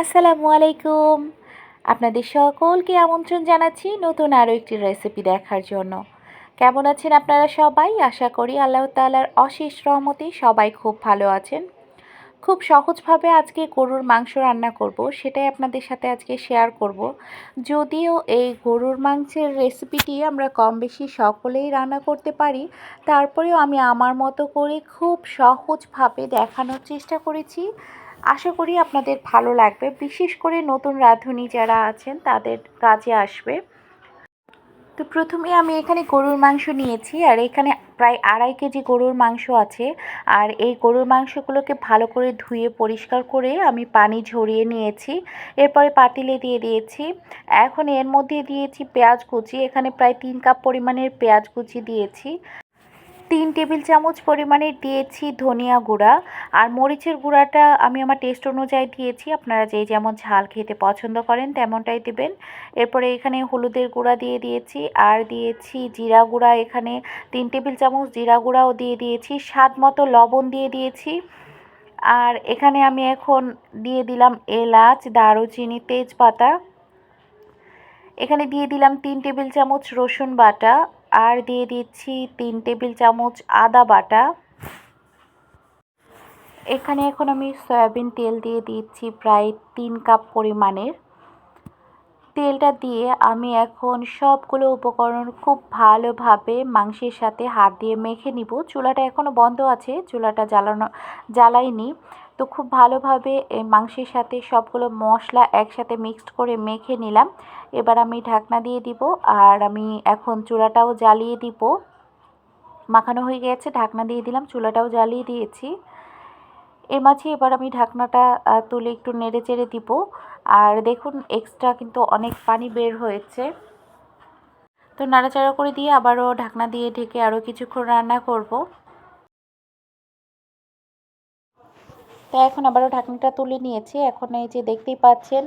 আসসালামু আলাইকুম। আপনাদের সকলকে আমন্ত্রণ জানাচ্ছি নতুন আরও একটি রেসিপি দেখার জন্য। কেমন আছেন আপনারা সবাই? আশা করি আল্লাহ তালার অশেষ রহমতে সবাই খুব ভালো আছেন। খুব সহজভাবে আজকে গরুর মাংস রান্না করব, সেটাই আপনাদের সাথে আজকে শেয়ার করব। যদিও এই গরুর মাংসের রেসিপিটি আমরা কম বেশি সকলেই রান্না করতে পারি, তারপরেও আমি আমার মতো করে খুব সহজভাবে দেখানোর চেষ্টা করেছি। আশা করি আপনাদের ভালো লাগবে। বিশেষ করে নতুন রাঁধুনি যারা আছেন, তাদের কাজে আসবে। তো প্রথমে আমি এখানে গরুর মাংস নিয়েছি, আর এখানে প্রায় আড়াই কেজি গরুর মাংস আছে। আর এই গরুর মাংসগুলোকে ভালো করে ধুয়ে পরিষ্কার করে আমি পানি ঝরিয়ে নিয়েছি। এরপরে পাতিলে দিয়ে দিয়েছি। এখন এর মধ্যে দিয়েছি পেঁয়াজ কুচি। এখানে প্রায় তিন কাপ পরিমাণের পেঁয়াজ কুচি দিয়েছি। তিন টেবিল চামচ পরিমাণে দিয়েছি ধনিয়া গুঁড়া। আর মরিচের গুঁড়াটা আমি আমার টেস্ট অনুযায়ী দিয়েছি। আপনারা যে যেমন ঝাল খেতে পছন্দ করেন তেমনটাই দেবেন। এরপরে এখানে হলুদের গুঁড়া দিয়ে দিয়েছি। আর দিয়েছি জিরা গুঁড়া এখানে। তিন টেবিল চামচ জিরা গুঁড়াও দিয়ে দিয়েছি। স্বাদ মতো লবণ দিয়ে দিয়েছি। আর এখানে আমি এখন দিয়ে দিলাম এলাচ, দারুচিনি, তেজপাতা। এখানে দিয়ে দিলাম তিন টেবিল চামচ রসুন বাটা। আর দিয়ে দিচ্ছি তিন টেবিল চামচ আদা বাটা। এখানে এখন আমি সয়াবিন তেল দিয়ে দিচ্ছি প্রায় তিন কাপ পরিমাণের। তেলটা দিয়ে আমি এখন সবগুলো উপকরণ খুব ভালোভাবে মাংসের সাথে হাত দিয়ে মেখে নিব। চুলাটা এখনও বন্ধ আছে, চুলাটা জ্বালানো জ্বালাইনি। তো খুব ভালোভাবে মাংসের সাথে সবগুলো মশলা একসাথে মিক্সড করে মেখে নিলাম। এবার আমি ঢাকনা দিয়ে দিব আর আমি এখন চুলাটাও জ্বালিয়ে দিব। মাখানো হয়ে গেছে, ঢাকনা দিয়ে দিলাম, চুলাটাও জ্বালিয়ে দিয়েছি। এর মাঝে এবার আমি ঢাকনাটা তুলে একটু নেড়ে চেড়ে দিব। আর দেখুন এক্সট্রা কিন্তু অনেক পানি বের হয়েছে। তো নাড়াচাড়া করে দিয়ে আবারও ঢাকনা দিয়ে ঢেকে আরও কিছুক্ষণ রান্না করব। তো এখন আবারও ঢাকনাটা তুলে নিয়েছি। এখন এই যে দেখতেই পাচ্ছেন,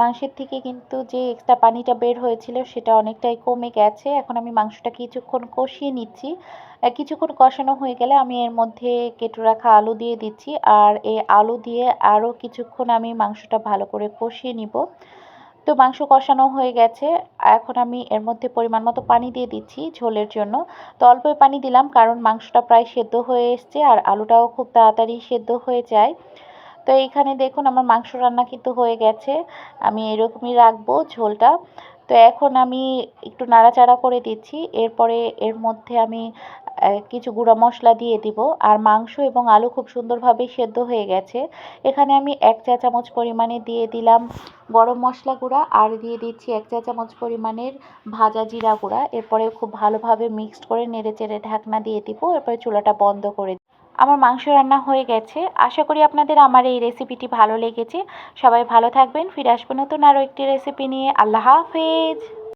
মাংসের থেকে কিন্তু যে এক্সট্রা পানিটা বের হয়েছিল সেটা অনেকটাই কমে গেছে। এখন আমি মাংসটা কিছুক্ষণ কষিয়ে নিচ্ছি। কিছুক্ষণ কষানো হয়ে গেলে আমি এর মধ্যে কেটে রাখা আলু দিয়ে দিচ্ছি। আর এই আলু দিয়ে আরও কিছুক্ষণ আমি মাংসটা ভালো করে কষিয়ে নিব। তো মাংস কষানো হয়ে গেছে। এখন আমি এর মধ্যে পরিমাণ মতো পানি দিয়ে দিচ্ছি ঝোলের জন্য। তো অল্পই পানি দিলাম কারণ মাংসটা প্রায় সেদ্ধ হয়ে এসছে আর আলুটাও খুব তাড়াতাড়ি সেদ্ধ হয়ে যায়। তো এইখানে দেখুন আমার মাংস রান্না কিন্তু হয়ে গেছে। আমি এরকমই রাখব ঝোলটা। তো এখন আমি একটু নাড়াচাড়া করে দিচ্ছি। এরপরে এর মধ্যে আমি কিছু গুঁড়া মশলা দিয়ে দিব। আর মাংস এবং আলু খুব সুন্দরভাবে সেদ্ধ হয়ে গেছে। এখানে আমি এক চা চামচ পরিমাণে দিয়ে দিলাম গরম মশলা গুঁড়া আর দিয়ে দিচ্ছি এক চা চামচ পরিমাণের ভাজা জিরা গুঁড়া। এরপরে খুব ভালোভাবে মিক্সড করে নেড়ে চেড়ে ঢাকনা দিয়ে দিব। এরপরে চুলাটা বন্ধ করে আমার মাংস রান্না হয়ে গেছে। আশা করি আপনাদের আমার এই রেসিপিটি ভালো লেগেছে। সবাই ভালো থাকবেন। ফিরে আসব নতুন আরও একটি রেসিপি নিয়ে। আল্লাহ হাফেজ।